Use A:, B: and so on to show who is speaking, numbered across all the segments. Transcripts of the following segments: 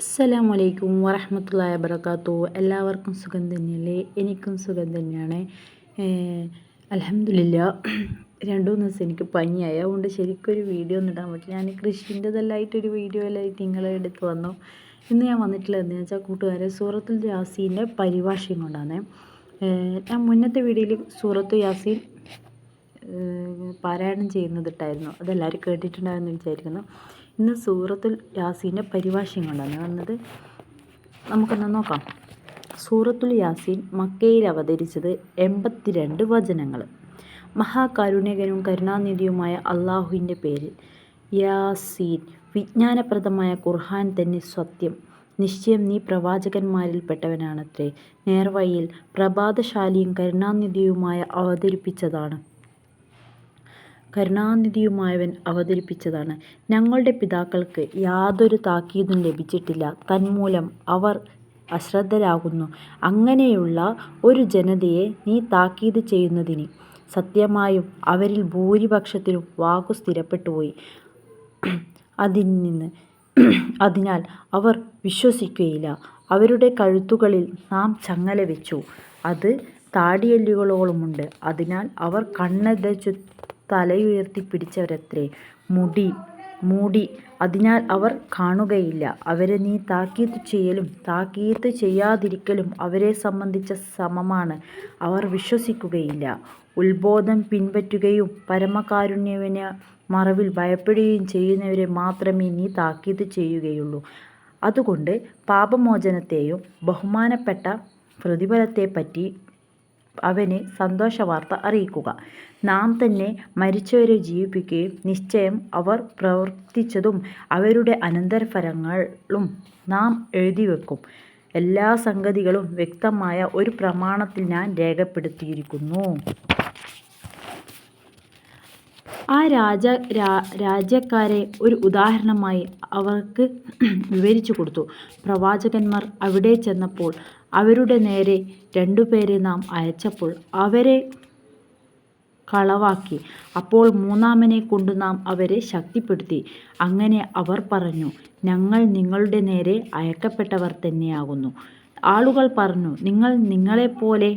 A: അസ്സലാമലൈക്കും വറഹമത്തല്ലാ വബർക്കാത്തു എല്ലാവർക്കും സുഖം തന്നെയല്ലേ? എനിക്കും സുഖം തന്നെയാണ്. അലഹമില്ല രണ്ടു മൂന്ന് ദിവസം എനിക്ക് പനിയായി. അതുകൊണ്ട് ശരിക്കൊരു വീഡിയോ ഒന്നും ഇടാൻ പറ്റില്ല. ഞാൻ കൃഷിന്റെതല്ലായിട്ടൊരു വീഡിയോ എല്ലാം നിങ്ങളെ എടുത്ത് വന്നു. ഇന്ന് ഞാൻ വന്നിട്ടുള്ളത് എന്താണെന്ന് വെച്ചാൽ കൂട്ടുകാരെ സൂറത്തുൽ യാസീന്റെ പരിഭാഷയും കൊണ്ടാണ്. ഞാൻ മുന്നത്തെ വീഡിയോയിൽ സൂറത്തു യാസീൻ പാരായണം ചെയ്യുന്നതിട്ടായിരുന്നു. അതെല്ലാവരും കേട്ടിട്ടുണ്ടാകുമെന്ന് വിചാരിക്കുന്നു. ഇന്ന് സൂറത്തുൽ യാസീന്റെ പരിഭാഷയും കൊണ്ടാണ് വന്നത്. നമുക്കൊന്ന് നോക്കാം. സൂറത്തുൽ യാസീൻ മക്കയിൽ അവതരിച്ചത് എൺപത്തിരണ്ട് വചനങ്ങൾ മഹാകാരുണ്യകനും കരുണാനിധിയുമായ അള്ളാഹുവിന്റെ പേരിൽ യാസീൻ വിജ്ഞാനപ്രദമായ ഖുർഹാൻ തന്നെ സത്യം. നിശ്ചയം നീ പ്രവാചകന്മാരിൽപ്പെട്ടവനാണത്രേ. നേർവഴിയിൽ പ്രഭാതശാലിയും കരുണാനിധിയുമായ അവതരിപ്പിച്ചതാണ്. കരുണാനിധിയുമായവൻ അവതരിപ്പിച്ചതാണ്. ഞങ്ങളുടെ പിതാക്കൾക്ക് യാതൊരു താക്കീതും ലഭിച്ചിട്ടില്ല. തന്മൂലം അവർ അശ്രദ്ധരാകുന്നു. അങ്ങനെയുള്ള ഒരു ജനതയെ നീ താക്കീത് ചെയ്യുന്നതിന് സത്യമായും അവരിൽ ഭൂരിപക്ഷത്തിനും വാക്കു സ്ഥിരപ്പെട്ടുപോയി. അതിനാൽ അവർ വിശ്വസിക്കുകയില്ല. അവരുടെ കഴുത്തുകളിൽ നാം ചങ്ങല വെച്ചു. അത് താടിയെല്ലുകളോളമുണ്ട്. അതിനാൽ അവർ കണ്ണടച്ചു തലയുയർത്തി പിടിച്ചവരത്രേ. മുടി മൂടി. അതിനാൽ അവർ കാണുകയില്ല. അവരെ നീ താക്കീത്ത് ചെയ്യലും താക്കീത്ത് ചെയ്യാതിരിക്കലും അവരെ സംബന്ധിച്ച സമമാണ് അവർ വിശ്വസിക്കുകയില്ല. ഉത്ബോധം പിൻപറ്റുകയും പരമകാരുണ്യവിന് മറവിൽ ഭയപ്പെടുകയും ചെയ്യുന്നവരെ മാത്രമേ നീ താക്കീത് ചെയ്യുകയുള്ളൂ. അതുകൊണ്ട് പാപമോചനത്തെയും ബഹുമാനപ്പെട്ട പ്രതിഫലത്തെപ്പറ്റി അവനെ സന്തോഷവാർത്ത അറിയിക്കുക. നാം തന്നെ മരിച്ചവരെ ജീവിപ്പിക്കുകയും നിശ്ചയം അവർ പ്രവർത്തിച്ചതും അവരുടെ അനന്തരഫലങ്ങളും നാം എഴുതിവെക്കും എല്ലാ സംഗതികളും വ്യക്തമായ ഒരു പ്രമാണത്തിൽ ഞാൻ രേഖപ്പെടുത്തിയിരിക്കുന്നു. ആ രാജ രാജ്യക്കാരെ ഒരു ഉദാഹരണമായി അവർക്ക് വിവരിച്ചു കൊടുത്തു. പ്രവാചകന്മാർ അവിടെ ചെന്നപ്പോൾ അവരുടെ നേരെ രണ്ടുപേരെ നാം അയച്ചപ്പോൾ അവരെ കളവാക്കി. അപ്പോൾ മൂന്നാമനെ കൊണ്ട് നാം അവരെ ശക്തിപ്പെടുത്തി. അങ്ങനെ അവർ പറഞ്ഞു ഞങ്ങൾ നിങ്ങളുടെ നേരെ അയക്കപ്പെട്ടവർ തന്നെയാകുന്നു. ആളുകൾ പറഞ്ഞു നിങ്ങൾ നിങ്ങളെപ്പോലെ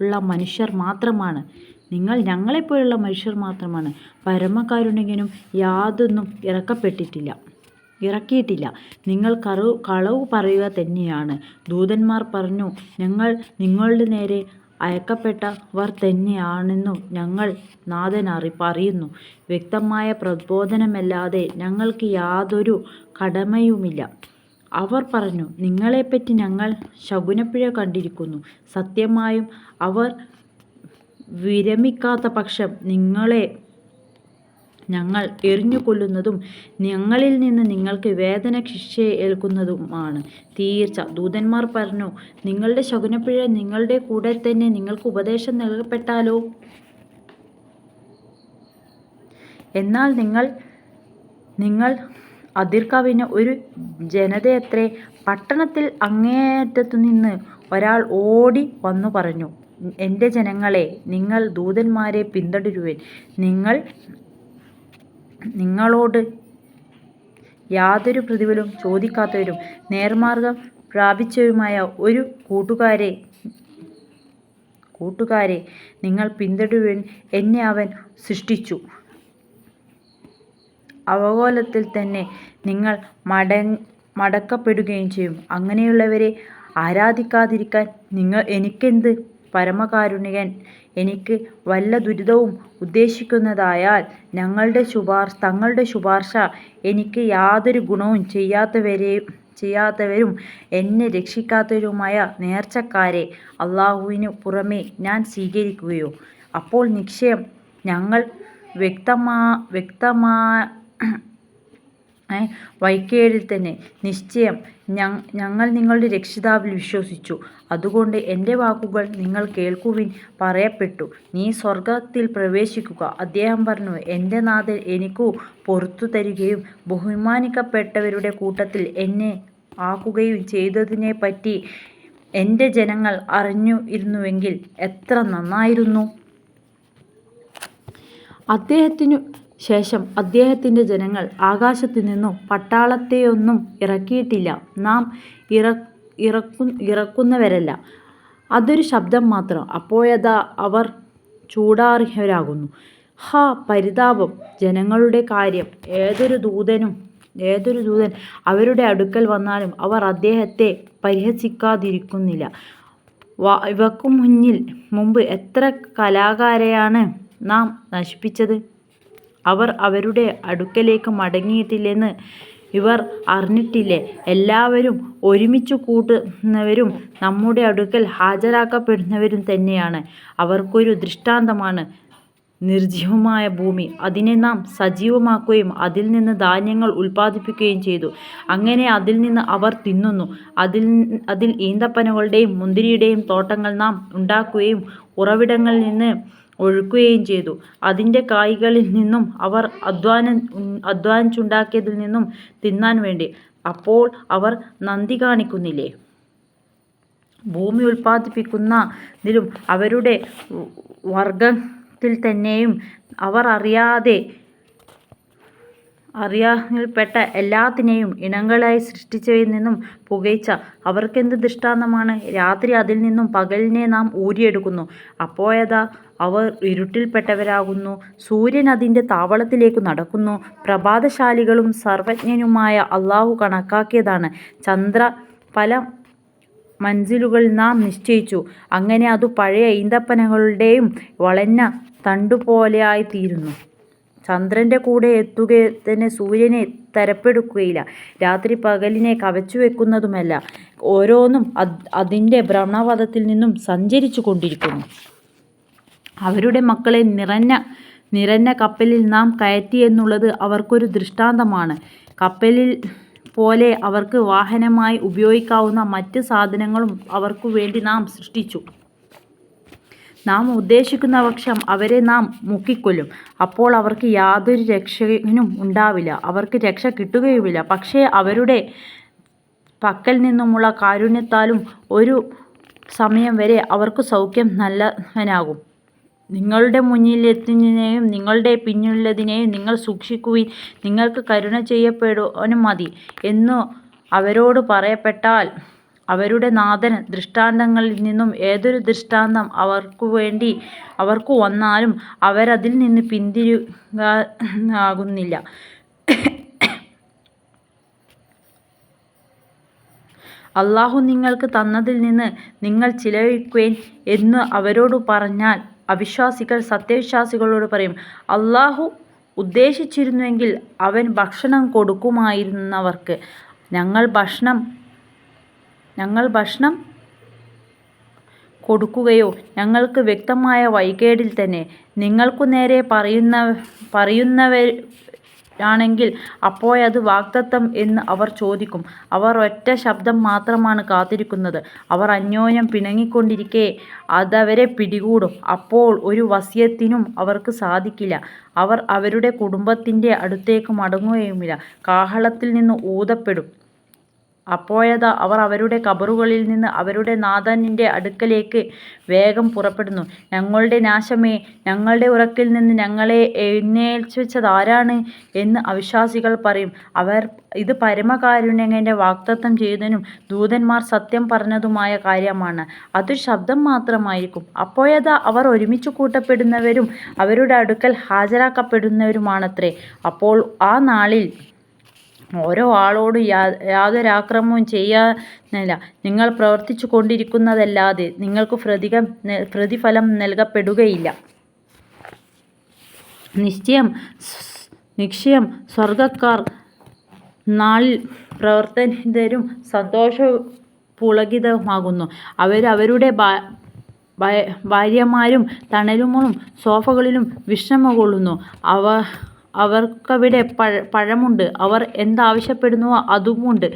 A: ഉള്ള മനുഷ്യർ മാത്രമാണ്. നിങ്ങൾ ഞങ്ങളെപ്പോലുള്ള മനുഷ്യർ മാത്രമാണ്. പരമകാരുണികനും യാതൊന്നും ഇറക്കപ്പെട്ടിട്ടില്ല. ഇറക്കിയിട്ടില്ല. നിങ്ങൾ കറു കളവ് പറയുക തന്നെയാണ്. ദൂതന്മാർ പറഞ്ഞു ഞങ്ങൾ നിങ്ങളുടെ നേരെ അയക്കപ്പെട്ടവർ തന്നെയാണെന്നു ഞങ്ങൾ നാഥൻ പറയുന്നു. വ്യക്തമായ പ്രബോധനമല്ലാതെ ഞങ്ങൾക്ക് യാതൊരു കടമയുമില്ല. അവർ പറഞ്ഞു നിങ്ങളെപ്പറ്റി ഞങ്ങൾ ശകുനപ്പിഴ കണ്ടിരിക്കുന്നു. സത്യമായും അവർ വിരമിക്കാത്ത പക്ഷം നിങ്ങളെ ഞങ്ങൾ എറിഞ്ഞുകൊല്ലുന്നതും ഞങ്ങളിൽ നിന്ന് നിങ്ങൾക്ക് വേദന ശിക്ഷ ഏൽക്കുന്നതുമാണ്. തീർച്ച. ദൂതന്മാർ പറഞ്ഞു നിങ്ങളുടെ ശകുനപ്പിഴ നിങ്ങളുടെ കൂടെ തന്നെ നിങ്ങൾക്ക് ഉപദേശം നൽകപ്പെട്ടാലോ? എന്നാൽ നിങ്ങൾ നിങ്ങൾ അതിർക്കവിന് ഒരു ജനതയത്രേ പട്ടണത്തിൽ അങ്ങേയറ്റത്തു നിന്ന് ഒരാൾ ഓടി വന്നു പറഞ്ഞു എന്റെ ജനങ്ങളെ നിങ്ങൾ ദൂതന്മാരെ പിന്തുടരുവൻ. നിങ്ങൾ നിങ്ങളോട് യാതൊരു പ്രതിഫലവും ചോദിക്കാത്തവരും നേർമാർഗം പ്രാപിച്ചവരുമായ ഒരു കൂട്ടുകാരെ കൂട്ടുകാരെ നിങ്ങൾ പിന്തുടരുവൻ എന്നെ അവൻ സൃഷ്ടിച്ചു. അവകോലത്തിൽ തന്നെ നിങ്ങൾ മട മടക്കപ്പെടുകയും ചെയ്യും. അങ്ങനെയുള്ളവരെ ആരാധിക്കാതിരിക്കാൻ നിങ്ങൾ എനിക്കെന്ത് പരമകാരുണികൻ എനിക്ക് വല്ല ദുരിതവും ഉദ്ദേശിക്കുന്നതായാൽ ഞങ്ങളുടെ ശുപാർശ തങ്ങളുടെ ശുപാർശ എനിക്ക് യാതൊരു ഗുണവും ചെയ്യാത്തവരെ ചെയ്യാത്തവരും എന്നെ രക്ഷിക്കാത്തവരുമായ നേർച്ചക്കാരെ അള്ളാഹുവിനു പുറമേ ഞാൻ സ്വീകരിക്കുകയോ. അപ്പോൾ നിശ്ചയം ഞങ്ങൾ വ്യക്തമാ വ്യക്തമാ വൈക്കേഴിൽ തന്നെ. നിശ്ചയം ഞങ്ങൾ നിങ്ങളുടെ രക്ഷിതാവിൽ വിശ്വസിച്ചു. അതുകൊണ്ട് എന്റെ വാക്കുകൾ നിങ്ങൾ കേൾക്കുവിൻ പറയപ്പെട്ടു. നീ സ്വർഗത്തിൽ പ്രവേശിക്കുക. അദ്ദേഹം പറഞ്ഞു എന്റെ നാഥൻ എനിക്കു പുറത്തു തരികയും ബഹുമാനിക്കപ്പെട്ടവരുടെ കൂട്ടത്തിൽ എന്നെ ആക്കുകയും ചെയ്തതിനെപ്പറ്റി എന്റെ ജനങ്ങൾ അറിഞ്ഞു ഇരുന്നുവെങ്കിൽ എത്ര നന്നായിരുന്നു. അദ്ദേഹത്തിനു ശേഷം അദ്ദേഹത്തിന്റെ ജനങ്ങൾ ആകാശത്തു നിന്നു പട്ടാളത്തെയൊന്നും ഇറക്കിയിട്ടില്ല. നാം ഇറ ഇറക്കു ഇറക്കുന്നവരല്ല. അതൊരു ശബ്ദം മാത്രം. അപ്പോഴതാ അവർ ചൂടാറിയവരാകുന്നു ഹാ പരിതാപം. ജനങ്ങളുടെ കാര്യം. ഏതൊരു ദൂതനും ഏതൊരു ദൂതൻ അവരുടെ അടുക്കൽ വന്നാലും അവർ അദ്ദേഹത്തെ പരിഹസിക്കാതിരിക്കുന്നില്ല. ഇവക്കു മുന്നിൽ മുമ്പ് എത്ര കലാകാരെയാണ് നാം നശിപ്പിച്ചത്? അവർ അവരുടെ അടുക്കലേക്ക് മടങ്ങിയിട്ടില്ലെന്ന് ഇവർ അറിഞ്ഞിട്ടില്ലേ? എല്ലാവരും ഒരുമിച്ച് കൂട്ടുന്നവരും നമ്മുടെ അടുക്കൽ ഹാജരാക്കപ്പെടുന്നവരും തന്നെയാണ്. അവർക്കൊരു ദൃഷ്ടാന്തമാണ് നിർജീവമായ ഭൂമി. അതിനെ നാം സജീവമാക്കുകയും അതിൽ നിന്ന് ധാന്യങ്ങൾ ഉൽപ്പാദിപ്പിക്കുകയും ചെയ്തു. അങ്ങനെ അതിൽ നിന്ന് അവർ തിന്നുന്നു. അതിൽ അതിൽ ഈന്തപ്പനകളുടെയും മുന്തിരിയുടെയും തോട്ടങ്ങൾ നാം ഉണ്ടാക്കുകയും ഉറവിടങ്ങളിൽ നിന്ന് ഒഴുക്കുകയും ചെയ്തു. അതിന്റെ കായ്കളിൽ നിന്നും അവർ അധ്വാനം അധ്വാനിച്ചുണ്ടാക്കിയതിൽ നിന്നും തിന്നാൻ വേണ്ടി. അപ്പോൾ അവർ നന്ദി കാണിക്കുന്നില്ലേ? ഭൂമി ഉൽപ്പാദിപ്പിക്കുന്നതിലും അവരുടെ വർഗത്തിൽ തന്നെയും അവർ അറിയാതെ അറിയാൽപ്പെട്ട എല്ലാത്തിനെയും ഇണങ്ങളായി സൃഷ്ടിച്ചവയിൽ നിന്നും പുകഴ്ച അവർക്കെന്ത് ദൃഷ്ടാന്തമാണ്? രാത്രി അതിൽ നിന്നും പകലിനെ നാം ഊരിയെടുക്കുന്നു. അപ്പോഴതാ അവർ ഇരുട്ടിൽപ്പെട്ടവരാകുന്നു. സൂര്യൻ അതിന്റെ താവളത്തിലേക്ക് നടക്കുന്നു. പ്രഭാതശാലികളും സർവജ്ഞനുമായ അള്ളാഹു കണക്കാക്കിയതാണ്. ചന്ദ്ര പല മൻസിലുകൾ നാം നിശ്ചയിച്ചു. അങ്ങനെ അത് പഴയ ഈന്തപ്പനകളുടെയും വളഞ്ഞ തണ്ടുപോലെയായിത്തീരുന്നു. ചന്ദ്രന്റെ കൂടെ എത്തുക തന്നെ സൂര്യനെ തരപ്പെടുക്കുകയില്ല. രാത്രി പകലിനെ കവച്ചു വെക്കുന്നതുമല്ല ഓരോന്നും അതിന്റെ ഭ്രമണപഥത്തിൽ നിന്നും സഞ്ചരിച്ചു കൊണ്ടിരിക്കുന്നു. അവരുടെ മക്കളെ നിറഞ്ഞ നിറഞ്ഞ കപ്പലിൽ നാം കയറ്റി എന്നുള്ളത് അവർക്കൊരു ദൃഷ്ടാന്തമാണ്. കപ്പലിൽ പോലെ അവർക്ക് വാഹനമായി ഉപയോഗിക്കാവുന്ന മറ്റ് സാധനങ്ങളും അവർക്കു വേണ്ടി നാം സൃഷ്ടിച്ചു. നാം ഉദ്ദേശിക്കുന്ന പക്ഷം അവരെ നാം മുക്കിക്കൊല്ലും. അപ്പോൾ അവർക്ക് യാതൊരു രക്ഷകനും ഉണ്ടാവില്ല. അവർക്ക് രക്ഷ കിട്ടുകയുമില്ല. പക്ഷേ അവരുടെ പക്കൽ നിന്നുമുള്ള കാരുണ്യത്താലും ഒരു സമയം വരെ അവർക്ക് സൗഖ്യം നല്ലവനാകും. നിങ്ങളുടെ മുന്നിലെത്തിനെയും നിങ്ങളുടെ പിന്നിലുള്ളതിനെയും നിങ്ങൾ സൂക്ഷിക്കുവിൻ. നിങ്ങൾക്ക് കരുണ ചെയ്യപ്പെടുവാനും മതി. എന്നു അവരോട് പറയപ്പെട്ടാൽ അവരുടെ നാഥൻ ദൃഷ്ടാന്തങ്ങളിൽ നിന്നും ഏതൊരു ദൃഷ്ടാന്തം അവർക്കു വേണ്ടി അവർക്കു വന്നാലും അവരതിൽ നിന്ന് പിന്തിരിയുകയാകുന്നില്ല അള്ളാഹു നിങ്ങൾക്ക് തന്നതിൽ നിന്ന് നിങ്ങൾ ചിലവഴിക്കുവേൻ എന്ന് അവരോട് പറഞ്ഞാൽ അവിശ്വാസികൾ സത്യവിശ്വാസികളോട് പറയും അള്ളാഹു ഉദ്ദേശിച്ചിരുന്നുവെങ്കിൽ അവൻ ഭക്ഷണം കൊടുക്കുമായിരുന്നവർക്ക്. ഞങ്ങൾ ഭക്ഷണം ഞങ്ങൾ ഭക്ഷണം കൊടുക്കുകയോ ഞങ്ങൾക്ക് വ്യക്തമായ വൈകേടിൽ തന്നെ നിങ്ങൾക്കു നേരെ പറയുന്ന പറയുന്നവർ ആണെങ്കിൽ അപ്പോഴത് വാക്തത്വം എന്ന് അവർ ചോദിക്കും. അവർ ഒറ്റ ശബ്ദം മാത്രമാണ് കാത്തിരിക്കുന്നത്. അവർ അന്യോന്യം പിണങ്ങിക്കൊണ്ടിരിക്കെ അതവരെ പിടികൂടും. അപ്പോൾ ഒരു വസ്യത്തിനും അവർക്ക് സാധിക്കില്ല. അവർ അവരുടെ കുടുംബത്തിന്റെ അടുത്തേക്ക് മടങ്ങുകയുമില്ല. കാഹളത്തിൽ നിന്ന് ഊതപ്പെടും. അപ്പോഴതാ അവർ അവരുടെ കബറുകളിൽ നിന്ന് അവരുടെ നാഥനിന്റെ അടുക്കലേക്ക് വേഗം പുറപ്പെടുന്നു. ഞങ്ങളുടെ നാശമേ ഞങ്ങളുടെ ഉറക്കിൽ നിന്ന് ഞങ്ങളെ എഴുന്നേൽപ്പിച്ചതാരാണ് എന്ന് അവിശ്വാസികൾ പറയും. അവർ ഇത് പരമകാരുണ്യങ്ങന്റെ വാക്തത്വം ചെയ്തതിനും ദൂതന്മാർ സത്യം പറഞ്ഞതുമായ കാര്യമാണ്. അത് ശബ്ദം മാത്രമായിരിക്കും. അപ്പോഴതാ അവർ ഒരുമിച്ച് കൂട്ടപ്പെടുന്നവരും അവരുടെ അടുക്കൽ ഹാജരാക്കപ്പെടുന്നവരുമാണത്രേ. അപ്പോൾ ആ നാളിൽ ഓരോ ആളോടും യാതൊരു ആക്രമവും ചെയ്യാനില്ല. നിങ്ങൾ പ്രവർത്തിച്ചു കൊണ്ടിരിക്കുന്നതല്ലാതെ നിങ്ങൾക്ക് പ്രതികം പ്രതിഫലം നൽകപ്പെടുകയില്ല. നിശ്ചയം നിശ്ചയം സ്വർഗക്കാർ നാളിൽ പ്രവർത്തനിതരും സന്തോഷപുളകിതമാകുന്നു അവരവരുടെ ഭാര്യമാരും തണലുകളും സോഫകളിലും വിശ്രമം കൊള്ളുന്നു. അവ അവർക്കവിടെ പഴമുണ്ട്. അവർ എന്താവശ്യപ്പെടുന്നുവോ അതുമുണ്ട്.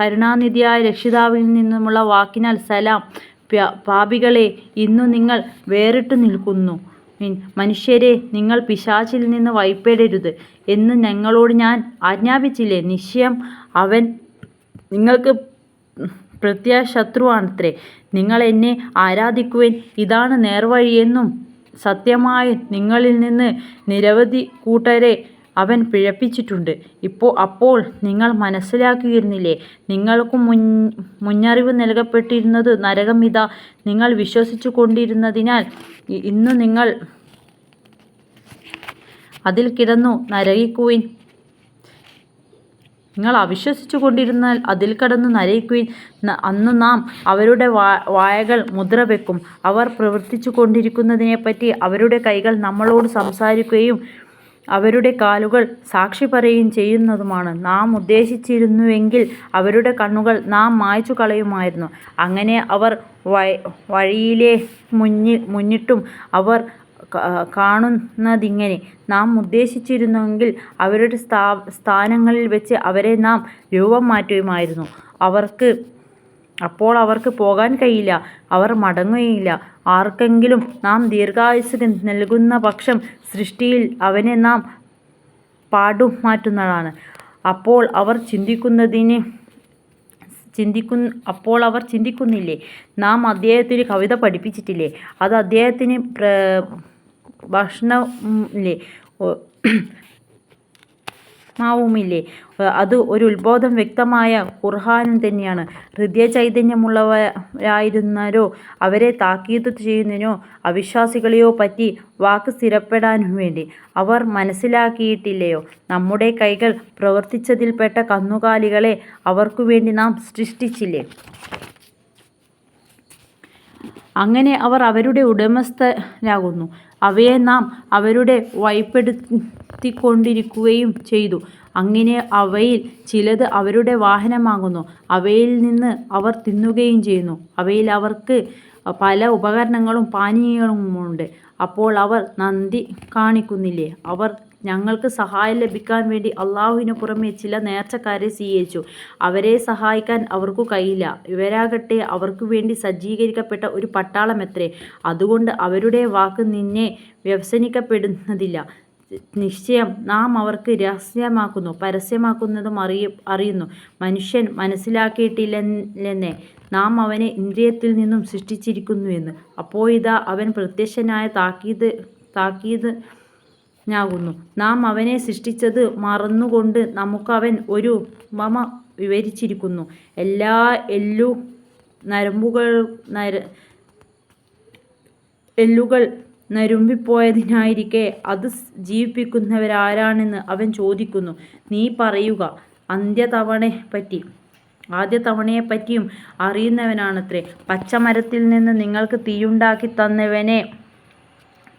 A: കരുണാനിധിയായ രക്ഷിതാവിൽ നിന്നുമുള്ള വാക്കിനാൽ സലാം. പാപികളെ ഇന്നു നിങ്ങൾ വേറിട്ട് നിൽക്കുന്നു. മനുഷ്യരെ നിങ്ങൾ പിശാചിൽ നിന്ന് വൈപ്പെടരുത് എന്ന് ഞങ്ങളോട് ഞാൻ ആജ്ഞാപിച്ചില്ലേ? നിശ്ചയം അവൻ നിങ്ങൾക്ക് പ്രത്യശത്രുവാണത്രേ നിങ്ങൾ എന്നെ ആരാധിക്കുവാൻ? ഇതാണ് നേർവഴിയെന്നും സത്യമായി നിങ്ങളിൽ നിന്ന് നിരവധി കൂട്ടരെ അവൻ പിഴപ്പിച്ചിട്ടുണ്ട്. ഇപ്പോൾ അപ്പോൾ നിങ്ങൾ മനസ്സിലാക്കിയിരുന്നില്ലേ? നിങ്ങൾക്ക് മുൻ മുന്നറിവ് നൽകപ്പെട്ടിരുന്നത് നരകം ഇതാ. നിങ്ങൾ വിശ്വസിച്ചു കൊണ്ടിരുന്നതിനാൽ ഇന്ന് നിങ്ങൾ അതിൽ കിടന്നു നരകിക്കുവിൻ. നിങ്ങൾ അവിശ്വസിച്ചു കൊണ്ടിരുന്നാൽ അതിൽ കടന്നു നരയിക്കുവിൻ അന്ന് നാം അവരുടെ വായകൾ മുദ്ര വെക്കും. അവർ പ്രവർത്തിച്ചു കൊണ്ടിരിക്കുന്നതിനെപ്പറ്റി അവരുടെ കൈകൾ നമ്മളോട് സംസാരിക്കുകയും അവരുടെ കാലുകൾ സാക്ഷി പറയുകയും ചെയ്യുന്നതുമാണ്. നാം ഉദ്ദേശിച്ചിരുന്നുവെങ്കിൽ അവരുടെ കണ്ണുകൾ നാം മായ്ച്ചു കളയുമായിരുന്നു. അങ്ങനെ അവർ വഴ- വഴിയിലെ മുന്നിൽ മുന്നിട്ടും അവർ കാണുന്നതിങ്ങനെ. നാം ഉദ്ദേശിച്ചിരുന്നെങ്കിൽ അവരുടെ സ്ഥാ സ്ഥാനങ്ങളിൽ വെച്ച് അവരെ നാം രൂപം മാറ്റുമായിരുന്നു. അവർക്ക് അപ്പോൾ അവർക്ക് പോകാൻ കഴിയില്ല. അവർ മടങ്ങുകയില്ല. ആർക്കെങ്കിലും നാം ദീർഘായുസ് നൽകുന്ന പക്ഷം സൃഷ്ടിയിൽ അവനെ നാം പാടും മാറ്റുന്നതാണ് അപ്പോൾ അവർ ചിന്തിക്കുന്നതിന് ചിന്തിക്കുന്ന അപ്പോൾ അവർ ചിന്തിക്കുന്നില്ലേ? നാം അദ്ദേഹത്തിന് കവിത പഠിപ്പിച്ചിട്ടില്ലേ? അത് അദ്ദേഹത്തിന് പ്ര ഭക്ഷണമില്ലേ? ഓ- മാവുമില്ലേ അത് ഒരു ഉത്ബോധം വ്യക്തമായ ഖുർഹാനും തന്നെയാണ്. ഹൃദയ ചൈതന്യമുള്ളവരായിരുന്നവരോ അവരെ താക്കീത് ചെയ്യുന്നതിനോ അവിശ്വാസികളെയോ പറ്റി വാക്ക് സ്ഥിരപ്പെടാനും വേണ്ടി. അവർ മനസ്സിലാക്കിയിട്ടില്ലയോ? നമ്മുടെ കൈകൾ പ്രവർത്തിച്ചതിൽപ്പെട്ട കന്നുകാലികളെ അവർക്കു വേണ്ടി നാം സൃഷ്ടിച്ചില്ലേ? അങ്ങനെ അവർ അവരുടെ ഉടമസ്ഥരാകുന്നു. അവയെ നാം അവരുടെ വൈപ്പെടുത്തിക്കൊണ്ടിരിക്കുകയും ചെയ്തു. അങ്ങനെ അവയിൽ ചിലത് അവരുടെ വാഹനമാകുന്നു. അവയിൽ നിന്ന് അവർ തിന്നുകയും ചെയ്യുന്നു. അവയിൽ അവർക്ക് പല ഉപകരണങ്ങളും പാനീയങ്ങളുമുണ്ട്. അപ്പോൾ അവർ നന്ദി കാണിക്കുന്നില്ലേ? അവർ ഞങ്ങൾക്ക് സഹായം ലഭിക്കാൻ വേണ്ടി അള്ളാഹുവിന് പുറമെ ചില നേർച്ചക്കാരെ സ്വീകരിച്ചു. അവരെ സഹായിക്കാൻ അവർക്കു കഴിയില്ല. ഇവരാകട്ടെ അവർക്കു വേണ്ടി സജ്ജീകരിക്കപ്പെട്ട ഒരു പട്ടാളമെത്രേ. അതുകൊണ്ട് അവരുടെ വാക്ക് നിന്നെ വ്യവസനിക്കപ്പെടുന്നതില്ല. നിശ്ചയം നാം അവർക്ക് രഹസ്യമാക്കുന്നു പരസ്യമാക്കുന്നതും അറിയ അറിയുന്നു. മനുഷ്യൻ മനസ്സിലാക്കിയിട്ടില്ലെന്നെ. നാം അവനെ ഇന്ദ്രിയത്തിൽ നിന്നും സൃഷ്ടിച്ചിരിക്കുന്നുവെന്ന്. അപ്പോഴിതാ അവൻ പ്രത്യക്ഷനായ താക്കീത് താക്കീത് ാകുന്നു നാം അവനെ സൃഷ്ടിച്ചത് മറന്നുകൊണ്ട് നമുക്കവൻ ഒരു ഉപമ വിവരിച്ചിരിക്കുന്നു. എല്ലാ എല്ലു നരമ്പുകൾ നര എല്ലുകൾ നരുമ്പിപ്പോയതിനായിരിക്കെ അത് ജീവിപ്പിക്കുന്നവരാരാണെന്ന് അവൻ ചോദിക്കുന്നു. നീ പറയുക അന്ത്യതവണെ പറ്റി. ആദ്യ തവണയെപ്പറ്റിയും അറിയുന്നവനാണത്രേ. പച്ചമരത്തിൽ നിന്ന് നിങ്ങൾക്ക് തീയുണ്ടാക്കി തന്നവനെ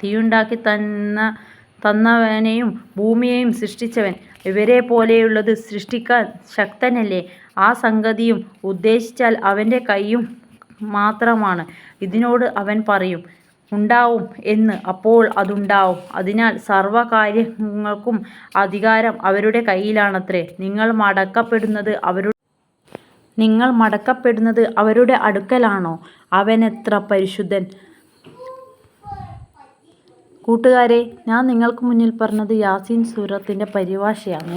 A: തീയുണ്ടാക്കി തന്ന തന്നവനെയും ഭൂമിയെയും സൃഷ്ടിച്ചവൻ. ഇവരെ പോലെയുള്ളത് സൃഷ്ടിക്കാൻ ശക്തനല്ലേ? ആ സംഗതിയും ഉദ്ദേശിച്ചാൽ അവന്റെ കൈയും മാത്രമാണ്. ഇതിനോട് അവൻ പറയും ഉണ്ടാവും എന്ന്. അപ്പോൾ അതുണ്ടാവും. അതിനാൽ സർവകാര്യങ്ങൾക്കും അധികാരം അവരുടെ കയ്യിലാണത്രേ നിങ്ങൾ മടക്കപ്പെടുന്നത് അവരുടെ നിങ്ങൾ മടക്കപ്പെടുന്നത് അവരുടെ അടുക്കലാണോ? അവനെത്ര പരിശുദ്ധൻ. കൂട്ടുകാരെ ഞാൻ നിങ്ങൾക്ക് മുന്നിൽ പറഞ്ഞത് യാസീൻ സൂറത്തിന്റെ പരിഭാഷയാണ്.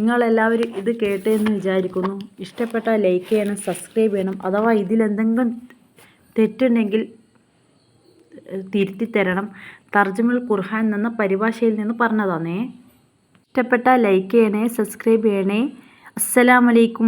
A: നിങ്ങളെല്ലാവരും ഇത് കേട്ട് എന്ന് വിചാരിക്കുന്നു. ഇഷ്ടപ്പെട്ട ലൈക്ക് ചെയ്യണം സബ്സ്ക്രൈബ് ചെയ്യണം അഥവാ ഇതിലെന്തെങ്കിലും തെറ്റുണ്ടെങ്കിൽ തിരുത്തി തരണം. തർജമൽ ഖുർഹാൻ എന്ന പരിഭാഷയിൽ നിന്ന് പറഞ്ഞതാണേ. ഇഷ്ടപ്പെട്ട ലൈക്ക് ചെയ്യണേ സബ്സ്ക്രൈബ് ചെയ്യണേ. അസ്സലാമലൈക്കും.